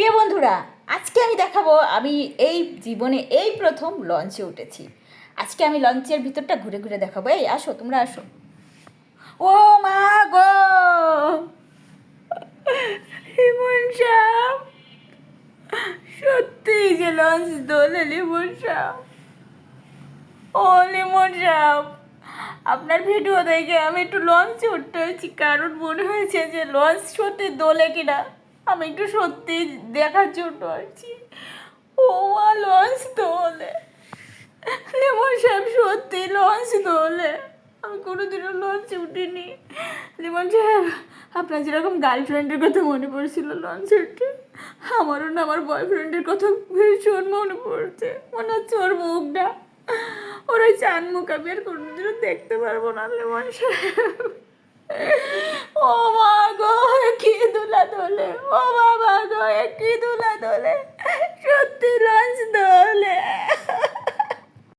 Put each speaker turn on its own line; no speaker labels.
প্রিয় বন্ধুরা, আজকে আমি দেখাবো, আমি এই জীবনে এই প্রথম লঞ্চে উঠেছি। আজকে আমি লঞ্চের ভিতরটা ঘুরে ঘুরে দেখাবো। এই, আসো, তোমরা আসো। ও মা গো! লিমন সাহ! সত্যি যে লঞ্চ দোলে লিমন সাহ! ও, লিমন সাহ! আপনার ভিডিও দেখে আমি একটু লঞ্চে উঠতে হয়েছি, কারণ মনে হয়েছে যে লঞ্চ সত্যি দোলে কিনা। আমি একটু সত্যি দেখার জন্য আসছি। ও লঞ্চ দোলে লিমন সাহেব সত্যি লঞ্চ দোলে আমি কোনোদিনও লঞ্চে উঠিনি। লেমন সাহেব আপনার যেরকম গার্লফ্রেন্ডের কথা মনে পড়ছিল লঞ্চে উঠে, আমারও না আমার বয়ফ্রেন্ডের কথা ভীষণ মনে পড়ছে। মনে হচ্ছে ওর মুখটা, ওর ওই চান মুখ আমি আর কোনোদিনও দেখতে পারব না লেমন সাহেব ও বাবা দয়ে কি দুলা দোলে সত্যি লঞ্চ দোল